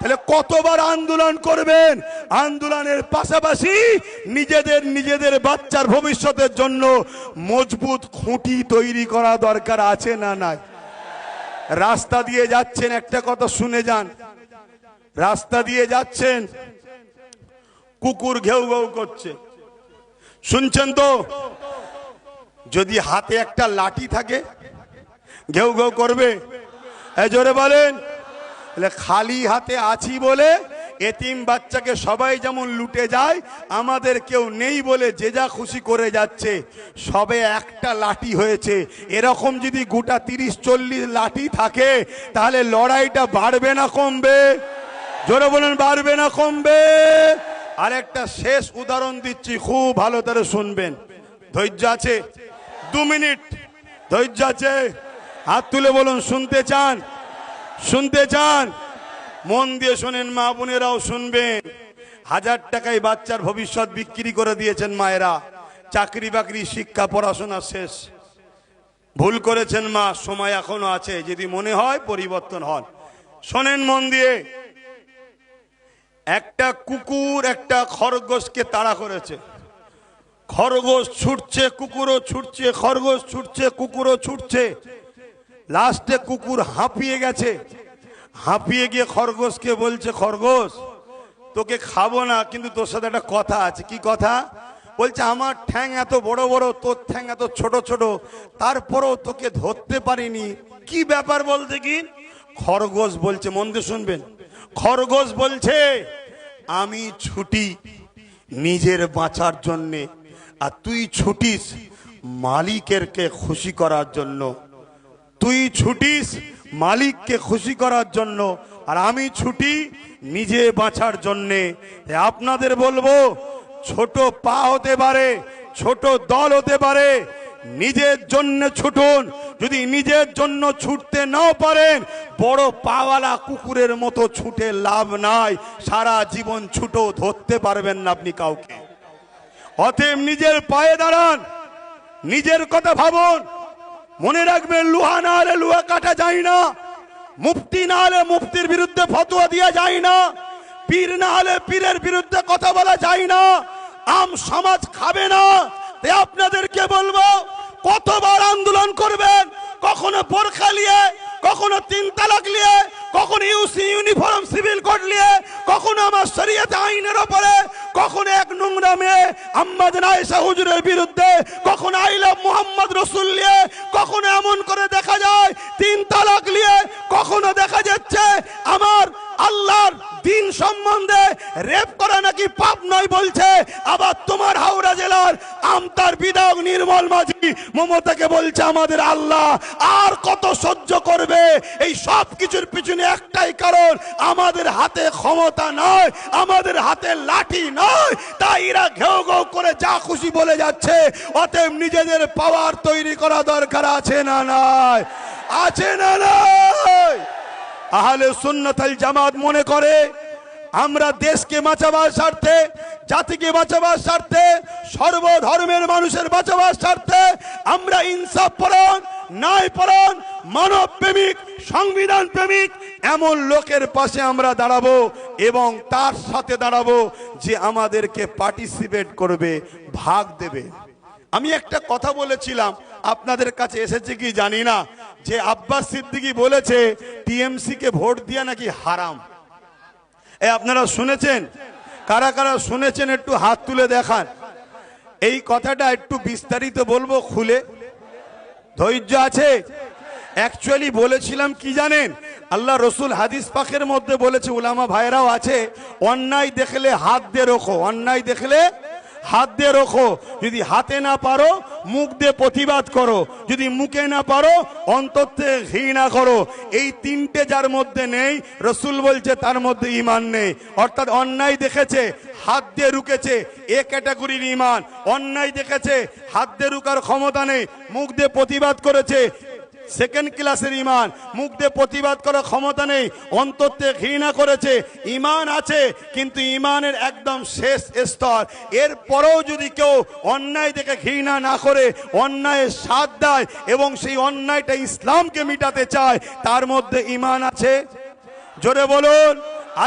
তাহলে কতবার আন্দোলন করবেন? আন্দোলনের পাশাপাশি নিজেদের নিজেদের বাচ্চার ভবিষ্যতের জন্য মজবুত খুঁটি তৈরি করা দরকার আছে না নাই? রাস্তা দিয়ে যাচ্ছেন, একটা কথা শুনে যান। রাস্তা দিয়ে যাচ্ছেন, কুকুর ঘেউ ঘেউ করছে। শুনছেন তো? যদি হাতে একটা লাঠি থাকে, ঘেউ ঘেউ করবে। জোরে বলেন। তাহলে খালি হাতে আছি বলে এতিম বাচ্চাকে সবাই যেমন লুটে যায়, আমাদের কেউ নেই বলে যে যা খুশি করে যাচ্ছে, সবে একটা লাঠি হয়েছে। এরকম যদি গোটা তিরিশ, চল্লিশ লাঠি থাকে, তাহলে লড়াইটা বাড়বে না কমবে। জোরে বলেন, বাড়বে না কমবে। আর একটা শেষ উদাহরণ দিচ্ছি, খুব ভালো করে শুনবেন। ধৈর্য আছে? দু মিনিট। ধৈর্য আছে? হাত তুলে বলুন, শুনতে চান? শুনতে চান? মন দিয়ে শোনেন, মা বোনেরাও শুনবেন। হাজার টাকায় বাচ্চার ভবিষ্যৎ বিক্রি করে দিয়েছেন মায়েরা। চাকরি বাকরি, শিক্ষা, পড়াশোনা শেষ। ভুল করেছেন মা, সময় এখনও আছে। যদি মনে হয়, পরিবর্তন হন। শোনেন মন দিয়ে। একটা কুকুর একটা খরগোশকে তাড়া করেছে। খরগোশ ছুটছে, কুকুরও ছুটছে, খরগোশ ছুটছে, কুকুরও ছুটছে। লাস্টে কুকুর হাঁপিয়ে গেছে। হাঁপিয়ে গিয়ে খরগোশকে বলছে, খরগোশ, তোকে খাব না, কিন্তু তোর সাথে একটা কথা আছে। কি কথা? বলছে, আমার ঠ্যাং এত বড় বড়, তোর ঠ্যাং এত ছোট ছোট, তারপরেও তোকে ধরতে পারিনি। কি ব্যাপার বলতে কি খরগোশ বলছে, মন দিয়ে শুনবেন, খরগোশ বলছে, আমি ছুটি নিজের বাঁচার জন্যে, আর তুই ছুটিস মালিকেরকে খুশি করার জন্য। তুই ছুটিস মালিককে খুশি করার জন্য, আর আমি ছুটি নিজে বাঁচার জন্যে। আপনাদের বলব, ছোট পা হতে পারে, ছোট দল হতে পারে, নিজের জন্য ছুটুন। যদি নিজের জন্য ছুটতে নাও পারেন, বড় পাওয়ালা কুকুরের মতো ছুটে লাভ নাই। সারা জীবন ছুটো ধরতে পারবেন না আপনি কাউকে। অতএব নিজের পায়ে দাঁড়ান, নিজের কথা ভাবুন। মনে রাখবেন, লোহা না হলে লোহা কাটা যায় না। মুফতি না হলে মুফতির বিরুদ্ধে ফতোয়া দেওয়া যায় না। পীর না হলে পীরের বিরুদ্ধে কথা বলা যায় না। আম সমাজ খাবে না। তাই আপনাদেরকে বলব, কতবার আন্দোলন করবেন, কখনো বোরখা নিয়ে, কখনো তিন তালাক নিয়ে, কখনো ইউসি ইউনিফর্ম সিভিল কোড নিয়ে, কখনো আমার শরীয়তে আইনের ওপরে কখনো এক নোংরা মেয়ে আম্মাদ নাইসা হুজুরের বিরুদ্ধে, কখনো আইলা মোহাম্মদ রসুল নিয়ে, কখনো এমন করে দেখা যায়, তিন তালাক নিয়ে, কখনো দেখা যাচ্ছে আমার আল্লাহর দিন সম্বন্ধে রেপ করা নাকি পাপ নয় বলছে। আবার তোমার হাওড়া জেলার আমতার বিধায়ক নির্মল মাঝি মমতাকে বলছে, আমাদের আল্লাহ আর কত সহ্য করবে? এই সব কিছুর পিছনে একটাই কারণ আমাদের হাতে ক্ষমতা নয়, আমাদের হাতে লাঠি নয়, তাই এরা ঘেউ ঘেউ করে যা খুশি বলে যাচ্ছে, অতএব নিজেদের পাওয়ার তৈরি করা দরকার আছে না নাই? আছে না নাই? আহলে সুন্নতাল জামাত মনে করে, আমরা দেশকে বাঁচাবার স্বার্থে, জাতিকে বাঁচাবার স্বার্থে, সর্বধর্মের মানুষের বাঁচাবার স্বার্থে, আমরা ইনসাফ পরায়ণ, ন্যায় পরায়ণ মানব প্রেমিক সংবিধান প্রেমিক এমন লোকের পাশে আমরা দাঁড়াবো এবং তার সাথে দাঁড়াবো যে আমাদেরকে পার্টিসিপেট করবে, ভাগ দেবে। আমি একটা কথা বলেছিলাম, আপনাদের কাছে এসেছে কি জানি না, যে আব্বাস সিদ্দিকি বলেছে, টিএমসি কে ভোট দিয়া নাকি হারাম। এ আপনারা শুনেছেন? কারা কারা শুনেছেন একটু হাত তুলে দেখান। এই কথাটা একটু বিস্তারিত বলব খুলে। ধৈর্য আছে? অ্যাকচুয়ালি বলেছিলাম কি জানেন? আল্লাহ রসুল হাদিস পাখের মধ্যে বলেছে, উলামা ভাইরাও আছে, অন্যায় দেখলে হাত দিয়ে রোখো, অন্যায় দেখলে হাত দিয়ে রোখো। যদি হাতে না পারো, মুখ দিয়ে প্রতিবাদ করো। যদি মুখে না পারো, অন্তর ঘৃণা করো। এই তিনটে যার মধ্যে নেই, রসুল বলছে তার মধ্যে ইমান নেই। অর্থাৎ অন্যায় দেখেছে, হাত দিয়ে রুকেছে এ ক্যাটাগরির ইমান অন্যায় দেখেছে, হাত দিয়ে রুকার ক্ষমতা নেই, মুখ দিয়ে প্রতিবাদ করেছে সেকেন্ড ক্লাসের ইমান। মুখ দিয়ে প্রতিবাদ করার ক্ষমতা নেই। অন্তর্তে ঘৃণা করেছে। ইমান আছে, কিন্তু ইমানের একদম শেষ স্তর। এরপরেও যদি কেউ অন্যায় দেখে ঘৃণা না করে অন্যায়ের সাথ দেয় এবং সেই অন্যায়টা ইসলামকে মিটাতে চায়, তার মধ্যে ইমান আছে। জোরে বলুন,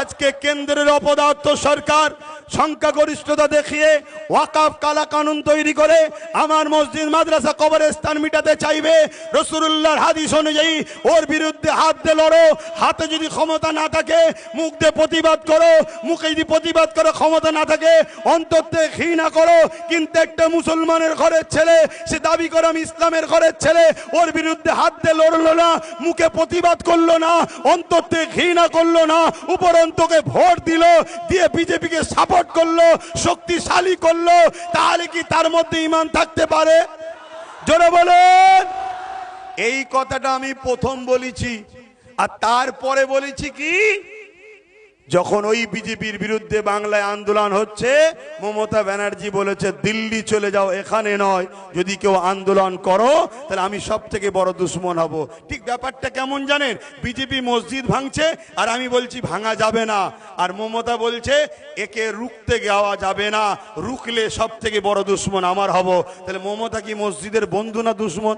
আজকে কেন্দ্রের অপদার্থ সরকার সংখ্যাগরিষ্ঠতা দেখিয়ে ওয়াকাফ কালা কানুন তৈরি করে আমার মসজিদ মাদ্রাসা কবরস্থান মিটাতে চাইবে। রসুল্লাহর হাদিস অনুযায়ী ওর বিরুদ্ধে হাত দিয়ে লড়ো, হাতে যদি ক্ষমতা না থাকে, মুখ দিয়ে প্রতিবাদ করো, মুখে যদি প্রতিবাদ করো, ক্ষমতা না থাকে অন্তর্তে ঘৃণা করো। কিন্তু একটা মুসলমানের ঘরের ছেলে, সে দাবি করে আমি ইসলামের ঘরের ছেলে, ওর বিরুদ্ধে হাত দিয়ে লড়লো না, মুখে প্রতিবাদ করল না অন্তর্তে ঘৃণা করল না উপরন্তকে ভোট দিল, দিয়ে বিজেপিকে সাপোর্ট করল, শক্তিশালী করল, তাহলে কি তার মধ্যে ইমান থাকতে পারে? জোরে বলেন। এই কথাটা আমি প্রথম বলেছি, আর তারপরে বলেছি কি? যখন ওই বিজেপির বিরুদ্ধে বাংলায় আন্দোলন হচ্ছে, মমতা ব্যানার্জি বলেছে, দিল্লি চলে যাও, এখানে নয়। যদি কেউ আন্দোলন করো, তাহলে আমি সব থেকে বড় দুশ্মন হব। ঠিক ব্যাপারটা কেমন জানেন? বিজেপি মসজিদ ভাঙছে, আর আমি বলছি, ভাঙা যাবে না। আর মমতা বলছে, একে রুখতে যাওয়া যাবে না। রুখলে সব থেকে বড় দুশ্মন আমার হব। তাহলে মমতা কি মসজিদের বন্ধু না দুশ্মন?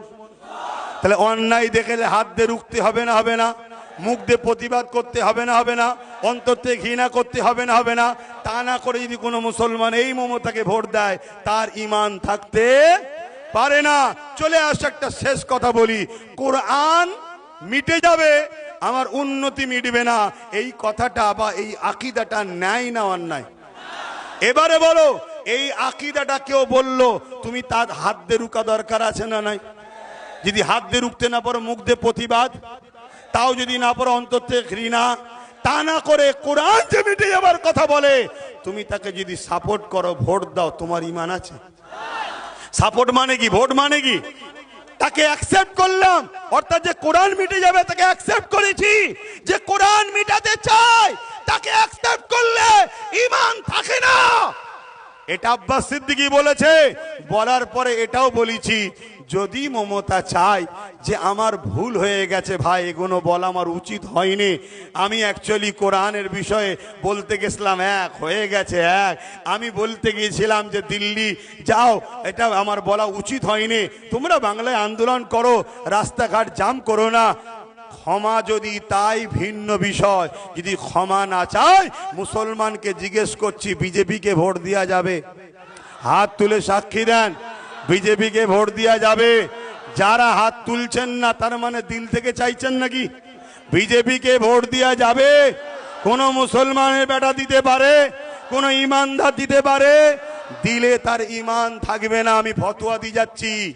তাহলে অন্যায় দেখলে হাত দিয়ে রুখতে হবে না হবে না? মুখ দিয়ে প্রতিবাদ করতে হবে না হবে না। অন্তরতে ঘৃণা করতে হবে না হবে না। তা না করে যদি কোনো মুসলমান এই মমতাকে ভোট দেয়, তার ইমান থাকতে পারে না। চলে আসে একটা শেষ কথা বলি। কোরআন মিটে যাবে, আমার উন্নতি মিটবে না। এই কথাটা বা এই আকিদাটা ন্যায় না অন্যায়? এবারে বলো, এই আকিদাটা কেউ বলল, তুমি তার হাত দিয়ে রুকা দরকার আছে না নাই? যদি হাত দিয়ে রুখতে না পারো, মুখ দিয়ে প্রতিবাদ? তাও যদি না পারো অন্তর্তে ঘৃণা, তা না করে কোরআন যে মিটে যাবার কথা বলে, তুমি তাকে যদি সাপোর্ট করো, ভোট দাও, তোমার ইমান আছে। সাপোর্ট মানে কি? ভোট মানে কি? তাকে অ্যাকসেপ্ট করলাম, অর্থাৎ যে কোরআন মিটে যাবে, তাকে অ্যাকসেপ্ট করেছি। যে কোরআন মিটাতে চায়, তাকে অ্যাকসেপ্ট করলে ইমান থাকে না। এটা আব্বাস সিদ্দিকি বলেছে, বলার পরে এটাও বলেছি যদি মমতা চায় যে আমার ভুল হয়ে গেছে ভাই, এগুলো বলা আমার উচিত হয়নি। আমি অ্যাকচুয়ালি কোরআনের বিষয়ে বলতে গেছিলাম, এক, হয়ে গেছে, এক। আমি বলতে গিয়েছিলাম যে, দিল্লি যাও। এটা আমার বলা উচিত হয়নি। তোমরা বাংলায় আন্দোলন করো, রাস্তাঘাট জাম করো না। ক্ষমা যদি তাই ভিন্ন বিষয়, যদি ক্ষমা না চায়, মুসলমানকে জিজ্ঞেস করছি, বিজেপিকে ভোট দেওয়া যাবে? হাত তুলে সাক্ষী দেন। বিজেপিকে ভোট দেওয়া যাবে। যারা হাত তুলছেন না, তার মানে দিল থেকে চাইছেন নাকি? বিজেপিকে ভোট দেওয়া যাবে। কোন মুসলমানের বেটা দিতে পারে, কোন ইমানদার দিতে পারে। দিলে তার ইমান থাকবে না, আমি ফতোয়া দিয়ে যাচ্ছি।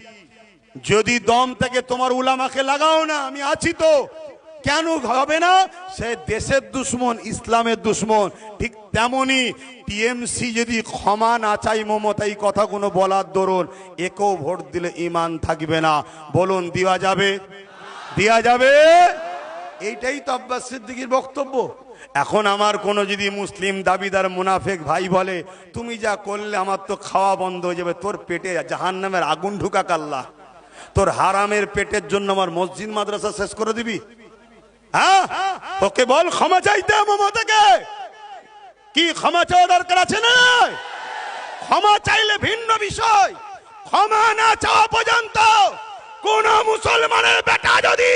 যদি দম থেকে তোমার উলামাকে লাগাও না, আমি আছি তো। কেন হবে না? সে দেশের দুশ্মন, ইসলামের দুশ্মন। ঠিক তেমনি টিএমসি যদি ক্ষমা না চাই মমতা, এই কথাগুলো বলার দরুন একেও ভোট দিলে ইমান থাকবে না। বলুন, দেওয়া যাবে? দেওয়া যাবে? এইটাই তো আব্বাস সিদ্দিকির বক্তব্য। এখন আমার কোনো যদি মুসলিম দাবিদার মুনাফেক ভাই বলে, তুমি যা করলে আমার তো খাওয়া বন্ধ হয়ে যাবে, তোর পেটে জাহান নামের আগুন ঢুকা কাল্লা তোর হারামের পেটের জন্য আমার মসজিদ মাদ্রাসা শেষ করে দিবি? হ্যাঁ? ওকে বল, ক্ষমা চাইতে মমতাকে। কি ক্ষমা চাওয়া দরকার আছে না? ক্ষমা চাইলে ভিন্ন বিষয়। ক্ষমা না চাওয়া পর্যন্ত কোন মুসলমানের বেটা যদি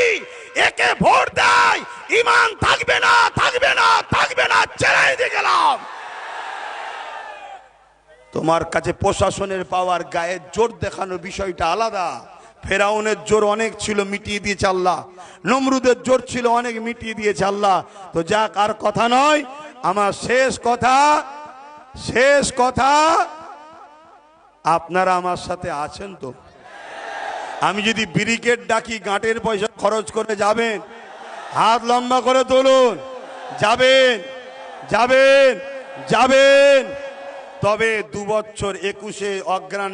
একে ভোট দেয়, ইমান থাকবে না থাকবে না থাকবে না, ছেড়ে দিয়ে গেলাম। তোমার কাছে প্রশাসনের পাওয়ার গায়ে জোর দেখানোর বিষয়টা আলাদা। ফেরাউনের জোর অনেক ছিল, মিটিয়ে দিয়েছে আল্লাহ। নমরুদের জোর ছিল, অনেক মিটিয়ে দিয়েছে আল্লাহ। তো যাক, আর কথা নয়, আমার শেষ কথা শেষ কথা, আপনারা আমার সাথে আছেন তো? আমি যদি ব্রিকেট ডাকি, গাঁটের পয়সা খরচ করে যাবেন, হাত লম্বা করে তুলুন, যাবেন যাবেন যাবেন। তবে দু বছর একুশে অজ্ঞান